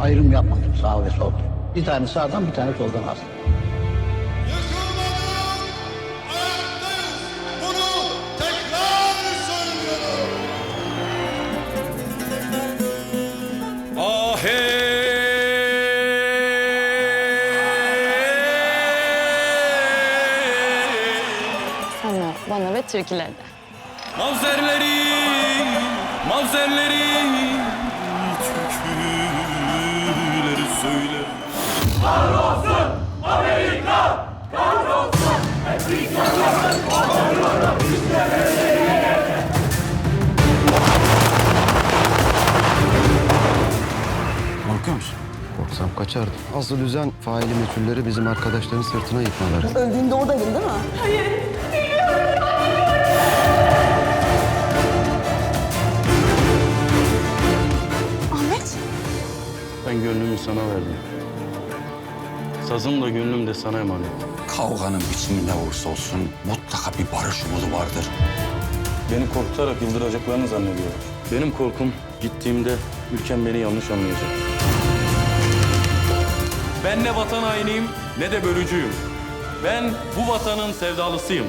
Ayrım yapmadım sağ ve sol. Bir tane sağdan bir tane soldan astım. Yıkılmadık, ayaktayız. Bunu tekrar söylüyorum. Sana, bana ve türkülerde. Mavzerleri, mavzerleri, türküleri söyle. Korkuyor musun? Korksam kaçardım. Asıl düzen faili meçhulleri bizim arkadaşların sırtına yıkmaları. Öldüğünde oradaydın değil mi? Ahmet. Ben gönlümü sana verdim. Sazım da gönlüm de sana emanet. Kavganın biçimi ne olursa olsun mutlaka bir barış yolu vardır. Beni korkutarak yıldıracaklarını zannediyorlar. Benim korkum gittiğimde ülkem beni yanlış anlayacak. Ben ne vatan hainiyim ne de bölücüyüm. Ben bu vatanın sevdalısıyım.